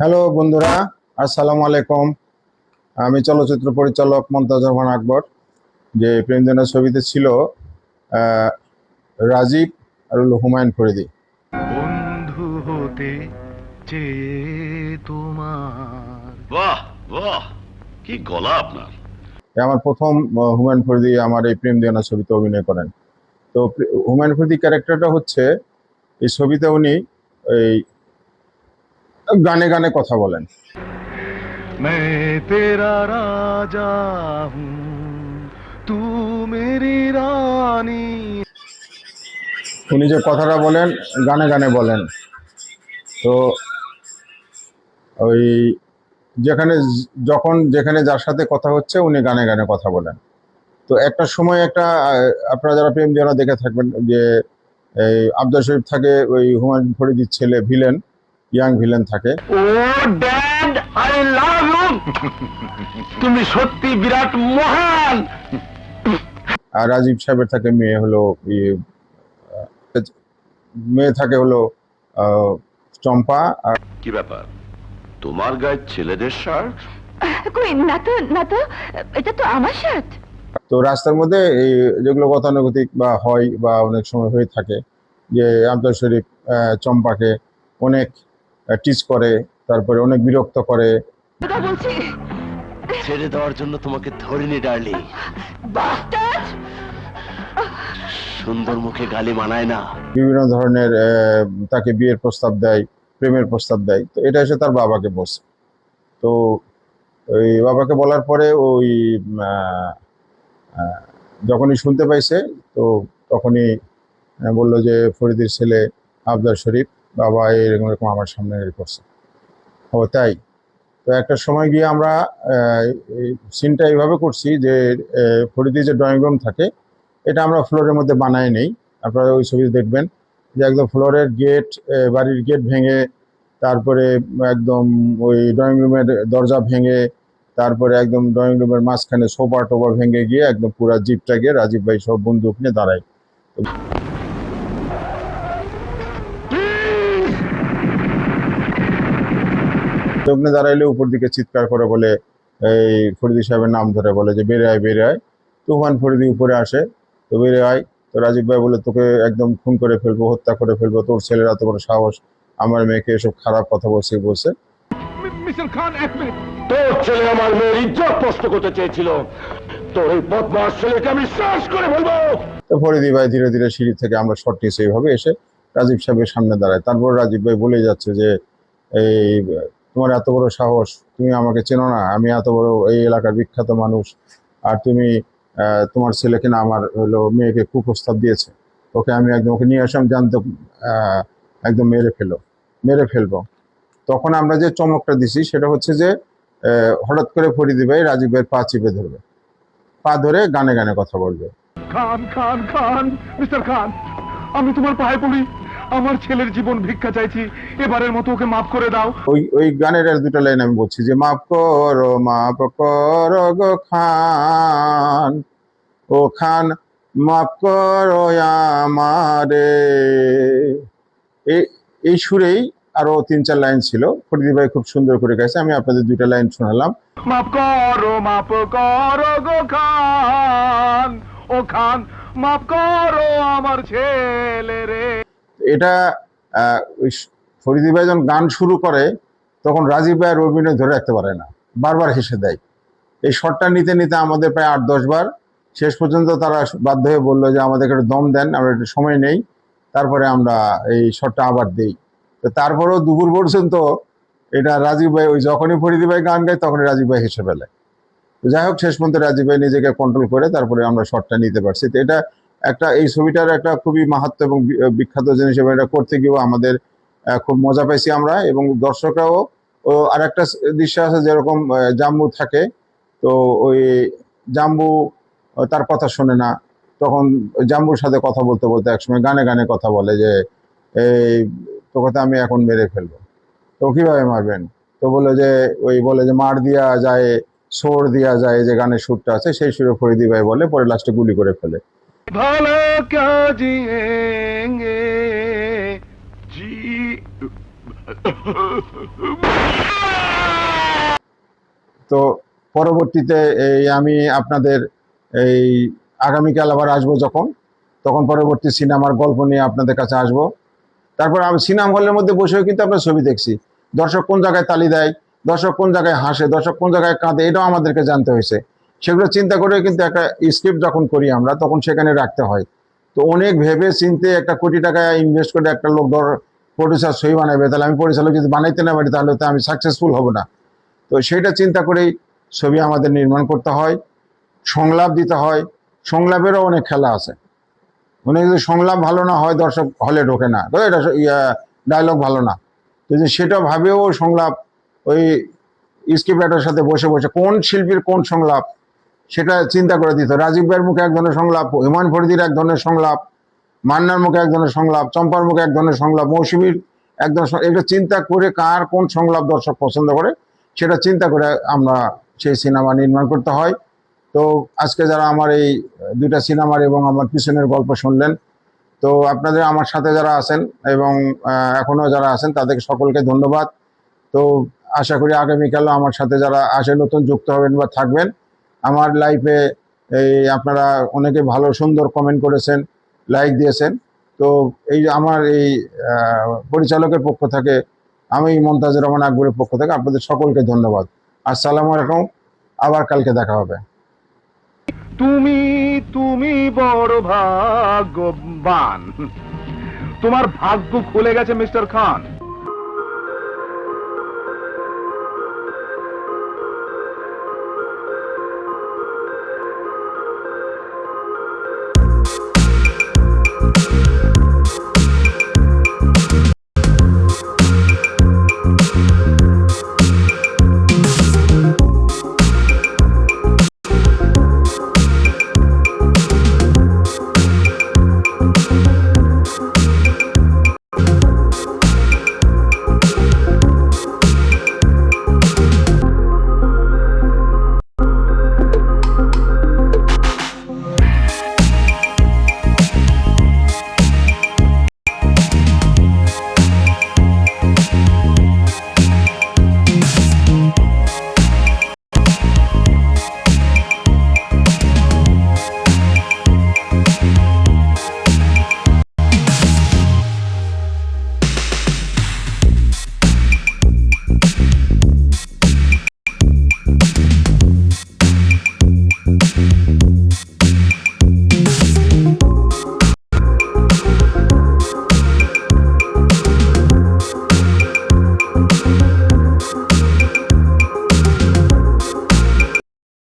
Hello বন্ধুরা আসসালামু আলাইকুম। আমি চলচ্চিত্র পরিচালক মমতাজ রহমান আকবর যে প্রেমজনের ছবিতে ছিল রাজীব আর হলো হুমায়ুন ফরিদি। বন্ধু হতে তোমার। বাহ বাহ কি গলা আপনার। আমার প্রথম হুমায়ুন ফরিদি আমার এই প্রেম দেওয়ানা ছবিতে অভিনয় করেন। তো হুমায়ুন ফরিদি ক্যারেক্টারটা হচ্ছে এই ছবিতে উনি এই গানে গানে কথা বলেন। তু মেরি রানী উনি যে কথাটা বলেন গানে গানে বলেন। তো ওই যেখানে যখন যেখানে যার সাথে কথা হচ্ছে উনি গানে গানে কথা বলেন। তো একটা সময় একটা আপনারা যারা প্রেম যারা দেখে থাকবেন যে এই আবদার শরীফ থাকে ওই হুমায়ুন ফরিদির ছেলে ভিলেন। ইয়াং ভিলেন থাকে। ও ড্যাড আই লাভ ইউ। তুমি সত্যি বিরাট মহান। আর রাজীব সাহেবের থাকে মেয়ে হলো ইয়ে, মেয়ে থাকে হলো চম্পা আর কি ব্যাপার? তোমার গায়ে ছেলেদের শার্ট? কই না তো না তো এটা তো আমার শার্ট। তো রাস্তার মধ্যে এই যেগুলো গতানুগতিক বা হয় বা অনেক সময় হয়ে থাকে যে আব্দুল শরীফ চম্পাকে অনেক টিচ করে তারপরে অনেক বিরক্ত করে। ছেড়ে দেওয়ার জন্য তোমাকে ধরিনি ডার্লিং। সুন্দর মুখে গালি মানায় না। বিভিন্ন ধরনের তাকে বিয়ের প্রস্তাব দেয় প্রেমের প্রস্তাব দেয়। তো এটা এসে তার বাবাকে বসে তো ওই বাবাকে বলার পরে ওই যখনই শুনতে পাইছে তো তখনই বলল যে ফরিদের ছেলে আবদার শরীফ বাবা এরকম এরকম আমার সামনে করছে। ও তাই। তো একটা সময় গিয়ে আমরা সিনটা এইভাবে করছি যে আহ, ফরিদির যে ড্রয়িং রুম থাকে এটা আমরা ফ্লোরের মধ্যে বানাই নেই। আপনারা ওই ছবি দেখবেন যে একদম ফ্লোরের গেট বাড়ির গেট ভেঙে তারপরে একদম ওই ড্রয়িং রুমের দরজা ভেঙে তারপরে একদম ড্রয়িং রুমের মাঝখানে সোফা টোফা ভেঙে গিয়ে একদম পুরা জিপটা গিয়ে রাজীব ভাই সব বন্দুক নিয়ে দাঁড়ায়। লগ্নে দাঁড়াইলে উপর দিকে চিৎকার করে বলে এই ফরিদি সাহেবের নাম ধরে বলে যে বেড়ে আয় বেড়ে আয়। তুফান ফরিদি উপরে আসে তো বেড়ে আয়। তো রাজীব ভাই বলে তোকে একদম খুন করে ফেলব হত্যা করে ফেলব তোর ছেলের এত বড় সাহস আমার মেয়েকে এসব খারাপ কথা বলছে বলছে। তোর ছেলে আমার মেয়ের ইজ্জত প্রশ্ন করতে চেয়েছিল। তোর এই বদমাস ছেলেকে আমি শেষ করে ফেলব। তো ফরিদি ভাই ধীরে ধীরে সিঁড়ি থেকে আমরা শর্ট নিয়েছি এইভাবে এসে রাজীব সাহেবের সামনে দাঁড়ায়। তারপর রাজীব ভাই বলে যাচ্ছে যে এই তোমার এত বড় সাহস, তুমি আমাকে চেনো না, আমি এত বড় এই এলাকার বিখ্যাত মানুষ, আর তুমি তোমার ছেলেকে না আমার হলো মেয়েকে কুপ্রস্তাব দিয়েছে। ওকে আমি একদম, ওকে নিয়ে আসলাম জানতো একদম মেরে ফেলো, মেরে ফেলব। তখন আমরা যে চমকটা দিছি সেটা হচ্ছে যে হঠাৎ করে ফরিদি ভাই রাজীব পা চিপে ধরবে। পা ধরে গানে গানে কথা বলবে। খান খান খান, মিস্টার খান, আমি তোমার পায়ে পড়ি। আমার ছেলের জীবন ভিক্ষা চাইছি এবারের মতো ওকে মাফ করে দাও। ওই ওই গানের আর দুটো লাইন আমি বলছি যে মাফ করো মাফ করো গো খান ও খান মাফ করো আমারে। এই এই সুরেই আরও তিন চার লাইন ছিল। ফরিদি ভাই খুব সুন্দর করে গেছে আমি আপনাদের দুইটা লাইন শোনালাম। মাফ করো মাফ করো গো খান ও খান মাফ করো আমার ছেলে রে। এটা ফরিদি ভাই যখন গান শুরু করে, তখন রাজীব ভাই আর অভিনয় ধরে রাখতে পারে না। বারবার হেসে দেয়। এই শটটা নিতে নিতে আমাদের প্রায় আট, দশ বার শেষ পর্যন্ত তারা বাধ্য হয়ে বলল যে, আমাদেরকে একটু দম দেন, আমরা একটু সময় নেই। তারপরে আমরা এই শটটা আবার দিই। তো তারপরেও দুপুর পর্যন্ত এটা রাজীব ভাই, ওই যখনই ফরিদি ভাই গান গায়, তখনই রাজীব ভাই হেসে ফেলে। যাই হোক, শেষ পর্যন্ত রাজীব ভাই নিজেকে কন্ট্রোল করে, তারপরে আমরা শটটা নিতে পারছি। তো এটা একটা, এই ছবিটার একটা খুবই মাহাত্ম এবং বিখ্যাত জিনিস এবং এটা করতে গিয়েও আমাদের খুব মজা পাইছি আমরা এবং দর্শকরাও, ও আর একটা দৃশ্য আছে যেরকম জাম্বু থাকে, তো ওই জাম্বু তার কথা শোনে না, তখন জাম্বুর সাথে কথা বলতে বলতে একসময় গানে গানে কথা বলে যে, এই, তোকে আমি এখন মেরে ফেলব। তো কীভাবে মারবেন? তো বলে যে, ওই বলে যে, মার দিয়া যায়, সোর দিয়া যায়, যে গানের সুরটা আছে, সেই সুরে ফরিদি ভাই বলে, পরে লাস্টে গুলি করে ফেলে। ভালো क्या जिएंगे जी তো পরবর্তীতে এই আমি আপনাদের এই আগামীকাল আবার আসবো যখন তখন পরবর্তী সিনেমার গল্প নিয়ে আপনাদের কাছে আসব তারপর আমি সিনেমা হলের মধ্যে বসেও কিন্তু আমরা ছবি দেখছি দর্শক কোন জায়গায় তালি দেয় দর্শক কোন জায়গায় হাসে দর্শক কোন জায়গায় কাঁদে এটাও আমাদেরকে জানতে হয়েছে সেগুলো চিন্তা করে কিন্তু একটা স্ক্রিপ্ট যখন করি আমরা, তখন সেখানে রাখতে হয়। তো অনেক ভেবে চিনতে একটা কোটি টাকা ইনভেস্ট করে একটা লোক ধর প্রডিউসার সই বানাবে, তাহলে আমি পরিচালক যদি বানাইতে না পারি, তাহলে তো আমি সাকসেসফুল হব না। তো সেটা চিন্তা করেই ছবি আমাদের নির্মাণ করতে হয়, সংলাপ দিতে হয়, সংলাপেরও অনেক খেলা আছে। মানে যদি সংলাপ ভালো না হয় দর্শক হলে ঢোকে না। এটা ডায়লগ ভালো না। তো যে সেটা ভাবেও সংলাপ, ওই স্ক্রিপ্ট সাথে বসে বসে কোন শিল্পীর কোন সংলাপ সেটা চিন্তা করে দিত। রাজীব ভাইয়ের মুখে এক ধরনের সংলাপ হুমায়ুন ফরিদির এক ধরনের সংলাপ মান্নার মুখে এক ধরনের সংলাপ চম্পার মুখে এক ধরনের সংলাপ মৌসুমীর এক ধরনের এটা চিন্তা করে কার কোন সংলাপ দর্শক পছন্দ করে সেটা চিন্তা করে আমরা সেই সিনেমা নির্মাণ করতে হয়। তো আজকে যারা আমার এই দুইটা সিনেমার এবং আমার পিছনের গল্প শুনলেন তো আপনাদের আমার সাথে যারা আছেন এবং আহ, এখনও যারা আছেন তাদেরকে সকলকে ধন্যবাদ। তো আশা করি আগামীকালও আমার সাথে যারা আসে নতুন যুক্ত হবেন বা থাকবেন আমার লাইফে এই আপনারা অনেকে ভালো সুন্দর কমেন্ট করেছেন লাইক দিয়েছেন। তো এই আমার এই পরিচালকের পক্ষ থেকে, আমি মমতাজুর রহমান আকবরের পক্ষ থেকে আপনাদের সকলকে ধন্যবাদ। আসসালামু আলাইকুম, আবার কালকে দেখা হবে। তুমি তুমি বড় ভাগ্যবান। তোমার ভাগ্য খুলে গেছে মিস্টার খান।